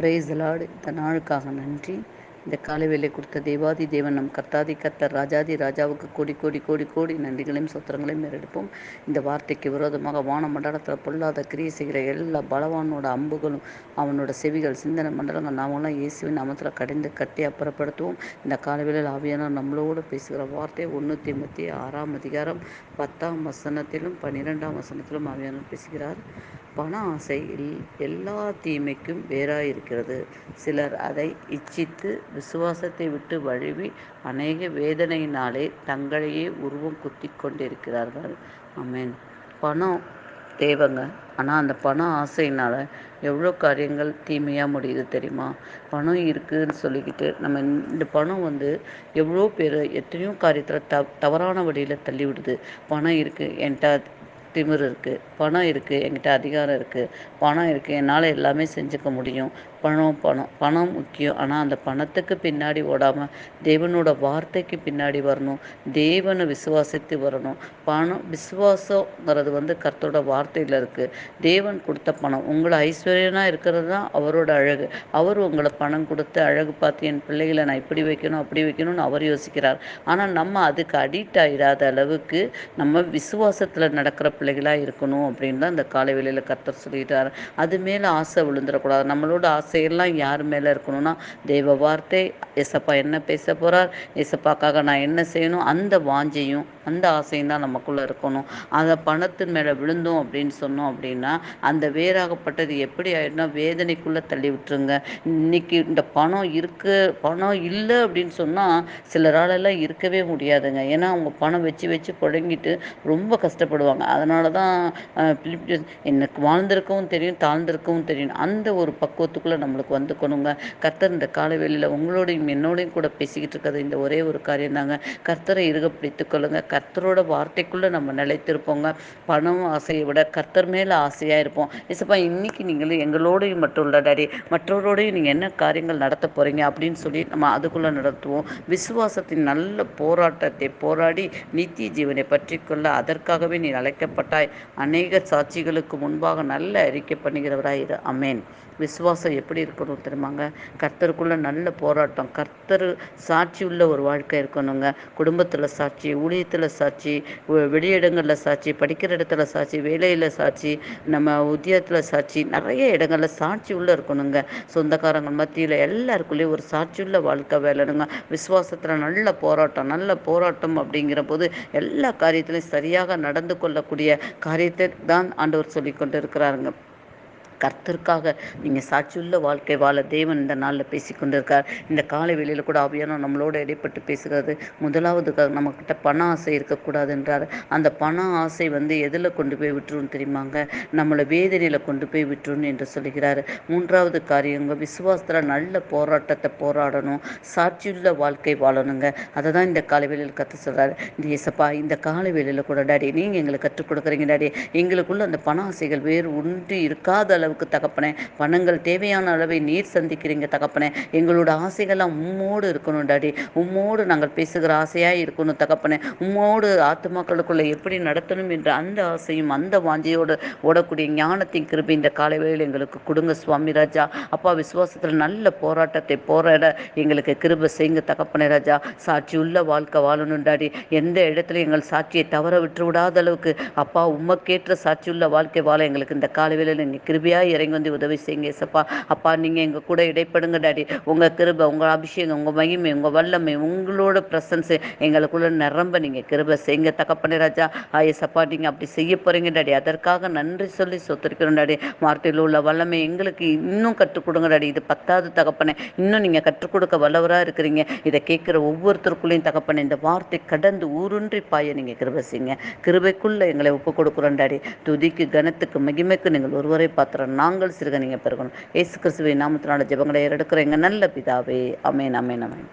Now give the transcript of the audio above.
Price Lord இந்த நாளுக்காக நன்றி. இந்த காலை வேலை கொடுத்த தேவாதி தேவன் நம் கர்த்தாதி கர்த்தர் ராஜாதி ராஜாவுக்கு கோடி கோடி கோடி கோடி நன்றிகளையும் சொத்திரங்களையும் மேறெடுப்போம் இந்த வார்த்தைக்கு விரோதமாக வான மண்டலத்தில் பொல்லாத கிரியை செய்கிற எல்லா பலவானோட அம்புகளும் அவனோட செவிகள் சிந்தனை மண்டலங்கள் நாமெல்லாம் இயேசுவின் நாமத்தில் கடிந்து கட்டி அப்புறப்படுத்துவோம். இந்த காலவேளையில் ஆவியானவர் நம்மளோடு பேசுகிற வார்த்தை ஒன்று ஐம்பத்தி ஆறாம் அதிகாரம் பத்தாம் வசனத்திலும் பன்னிரெண்டாம் வசனத்திலும் ஆவியானவர் பேசுகிறார். பண ஆசை எல்- எல்லா தீமைக்கும் வேறாக இருக்கிறது சிலர் அதை இச்சித்து விசுவாசத்தை விட்டு வழுவி அநேக வேதனையினாலே தங்களையே உருவம் குத்தி கொண்டிருக்கிறார்கள். ஆமென். பணம் தேவைங்க. ஆனால் அந்த பண ஆசையினால் எவ்வளோ காரியங்கள் தீமையாக முடியுது தெரியுமா? பணம் இருக்குதுன்னு சொல்லிக்கிட்டு நம்ம இந்த பணம் வந்து எவ்வளோ பேர் எத்தனையோ காரியத்தில் த தவறான வழியில் தள்ளி விடுது பணம் இருக்குது என்கிட்ட திமிரு இருக்குது பணம் இருக்குது என்கிட்ட அதிகாரம் இருக்குது பணம் இருக்குது என்னால் எல்லாமே செஞ்சுக்க முடியும். பணம் பணம் பணம் முக்கியம். ஆனால் அந்த பணத்துக்கு பின்னாடி ஓடாமல் தேவனோட வார்த்தைக்கு பின்னாடி வரணும். தேவனை விசுவாசித்து வரணும். பணம் விசுவாசங்கிறது வந்து கர்த்தோட வார்த்தையில் இருக்குது தேவன் கொடுத்த பணம். உங்களை ஐஸ்வர்யனாக இருக்கிறது தான் அவரோட அழகு. அவர் உங்களை பணம் கொடுத்து அழகு பார்த்து என் பிள்ளைகளை நான் இப்படி வைக்கணும் அப்படி வைக்கணும்னு அவர் யோசிக்கிறார். ஆனால் நம்ம அதுக்கு அடிக்ட் ஆகிடாத அளவுக்கு நம்ம விசுவாசத்தில் நடக்கிற பிள்ளைகளாக இருக்கணும் அப்படின்னு தான் இந்த காலை வேளையில் கர்த்தர் சொல்லிட்டார். அது மேலே ஆசை விழுந்துடக்கூடாது. நம்மளோட ஆசையெல்லாம் யார் மேலே இருக்கணும்னா தெய்வ வார்த்தை. எசப்பா என்ன பேச போகிறார் எசப்பாக்காக நான் என்ன செய்யணும்? அந்த வாஞ்சையும் அந்த ஆசையும் தான் நமக்குள்ளே இருக்கணும். அதை பணத்தின் மேலே விழுந்தோம் அப்படின்னு சொன்னோம் அப்படின்னா அந்த வேறாகப்பட்டது எப்படி ஆயிடும்னா வேதனைக்குள்ளே தள்ளி விட்டுருங்க. இன்னைக்கு இந்த பணம் இருக்கு பணம் இல்லை அப்படின்னு சொன்னால் சிலராலெல்லாம் இருக்கவே முடியாதுங்க. ஏன்னா அவங்க பணம் வச்சு வச்சு புழங்கிட்டு ரொம்ப கஷ்டப்படுவாங்க. அதனால் அதனால தான் எனக்கு வாழ்ந்திருக்கவும் தெரியும் தாழ்ந்திருக்கவும் தெரியும். அந்த ஒரு பக்குவத்துக்குள்ளே நம்மளுக்கு வந்துக்கணுங்க. கர்த்தர் இந்த காலவெளியில் உங்களோடையும் என்னோடையும் கூட பேசிக்கிட்டு இருக்கிறது இந்த ஒரே ஒரு காரியம் தாங்க. கர்த்தரை இருக பிடித்துக்கொள்ளுங்க கர்த்தரோட வார்த்தைக்குள்ளே நம்ம நிலைத்திருப்போங்க. பணம் ஆசையை விட கர்த்தர் மேலே ஆசையாக இருப்போம். இசப்பா இன்னைக்கு நீங்கள் எங்களோடையும் மட்டும் இல்லை டாடி. மற்றவரோடையும் நீங்கள் என்ன காரியங்கள் நடத்த போகிறீங்க அப்படின்னு சொல்லி நம்ம அதுக்குள்ளே நடத்துவோம். விசுவாசத்தின் நல்ல போராட்டத்தை போராடி நித்திய ஜீவனை பற்றி கொள்ள அதற்காகவே நீ அழைக்கப்பட்டாய் அநேக சாட்சிகளுக்கு முன்பாக நல்ல அறிக்கை பண்ணுகிறவராய் இரு. அமேன். விசுவாசம் எப்படி இருக்கணும் தெரியுமாங்க? கர்த்தருக்குள்ளே நல்ல போராட்டம். கர்த்தர் சாட்சி உள்ள ஒரு வாழ்க்கை இருக்கணுங்க. குடும்பத்தில் சாட்சி ஊழியத்தில் சாட்சி வெளியிடங்களில் சாட்சி படிக்கிற இடத்துல சாட்சி வேலையில் சாட்சி நம்ம உத்தியோகத்தில் சாட்சி நிறைய இடங்களில் சாட்சி உள்ள இருக்கணுங்க. சொந்தக்காரங்க மத்தியில் எல்லாருக்குள்ளேயும் ஒரு சாட்சி உள்ள வாழ்க்கை வேலைனுங்க விசுவாசத்தில் நல்ல போராட்டம் நல்ல போராட்டம் அப்படிங்கிற போது எல்லா காரியத்திலையும் சரியாக நடந்து கொள்ளக்கூடிய காரியத்தை தான் ஆண்டவர் சொல்லி கொண்டிருக்கிறாருங்க கர்த்தருக்காக நீங்கள் சாட்சியுள்ள வாழ்க்கை வாழ தேவன் இந்த நாளில் பேசி கொண்டிருக்கார் இந்த காலை வேளையில் கூட ஆவியானோ நம்மளோட இடைப்பட்டு பேசுகிறது. முதலாவது நம்மக்கிட்ட பண ஆசை இருக்கக்கூடாது என்றார். அந்த பண ஆசை வந்து எதில் கொண்டு போய் விட்டுரும் தெரியுமாங்க? நம்மளை வேதனையில் கொண்டு போய் விட்டுரும் என்று சொல்கிறார் மூன்றாவது காரியங்க விசுவாசத்தில் நல்ல போராட்டத்தை போராடணும். சாட்சியுள்ள வாழ்க்கை வாழணுங்க. அதை தான் இந்த காலை வேளையில் கற்று சொல்கிறாரு இந்த இயேசப்பா இந்த காலை வேளையில் கூட டாடி நீங்கள் எங்களுக்கு கற்றுக் கொடுக்குறீங்க டாடி. எங்களுக்குள்ள அந்த பண ஆசைகள் வேறு ஒன்று இருக்காத அளவு அளவுக்கு தகப்பனே. பணங்கள் தேவையான அளவை நீர் சந்திக்கிறீங்க தகப்பனே. எங்களோட ஆசைகள்லாம் உம்மோடு இருக்கணும் டாடி. உம்மோடு நாங்கள் பேசுகிற ஆசையாக இருக்கணும் தகப்பனே. உம்மோடு ஆத்துமாக்களுக்குள்ளே எப்படி நடத்தணும் என்ற அந்த ஆசையும் அந்த வாஞ்சையோடு ஓடக்கூடிய ஞானத்தின் கிருபி இந்த காலை வேளையில் எங்களுக்கு கொடுங்க சுவாமி ராஜா. அப்பா விசுவாசத்தில் நல்ல போராட்டத்தை போராட எங்களுக்கு கிருபை செய்யுங்க தகப்பனே ராஜா. சாட்சி உள்ள வாழ்க்கை வாழணும் டாடி. எந்த இடத்துல எங்கள் சாட்சியை தவற விட்டு விடாத அளவுக்கு அப்பா உமக்கேற்ற சாட்சி உள்ள வாழ்க்கை வாழ எங்களுக்கு இந்த காலை வேளையில் நீங்கள் கிருபியாக இறங்கி வந்து உதவி செய்யுங்க ஏசப்பா. அப்பா நீங்கள் எங்கள் கூட இடைப்படுங்க டாடி. உங்கள் கிருபை உங்கள் அபிஷேகம் உங்கள் மகிமை உங்கள் வல்லமை உங்களோட ப்ரெசன்ஸு எங்களுக்குள்ள நிரம்ப நீங்கள் கிருபை செய்யுங்க தகப்பனே ராஜா. ஆ, ஏசப்பா நீங்கள் அப்படி செய்ய போகிறீங்க டாடி. அதற்காக நன்றி சொல்லி சொத்திருக்கிறோம் டாடி. வார்த்தையில் உள்ள வல்லமை எங்களுக்கு இன்னும் கற்றுக் கொடுங்க டாடி. இது பத்தாவது தகப்பனை. இன்னும் நீங்கள் கற்றுக் கொடுக்க வல்லவராக இருக்கிறீங்க. இதை கேட்குற ஒவ்வொருத்தருக்குள்ளேயும் தகப்பனை இந்த வார்த்தை கடந்து ஊருன்றி பாய நீங்கள் கிருபை செய்யுங்க. கிருபைக்குள்ளே எங்களை ஒப்பு கொடுக்குறோம் டாடி. துதிக்கு கனத்துக்கு மகிமைக்கு நீங்கள் ஒருவரை பாத்திரம் நாங்கள் சிறுக நீங்கள் பெருகணும். ஏசு கிறிஸ்துவை நாமத்தினால ஜெபங்களை எடுக்கிற எங்கள் நல்ல பிதாவே. அமேன் அமேன் அமேன்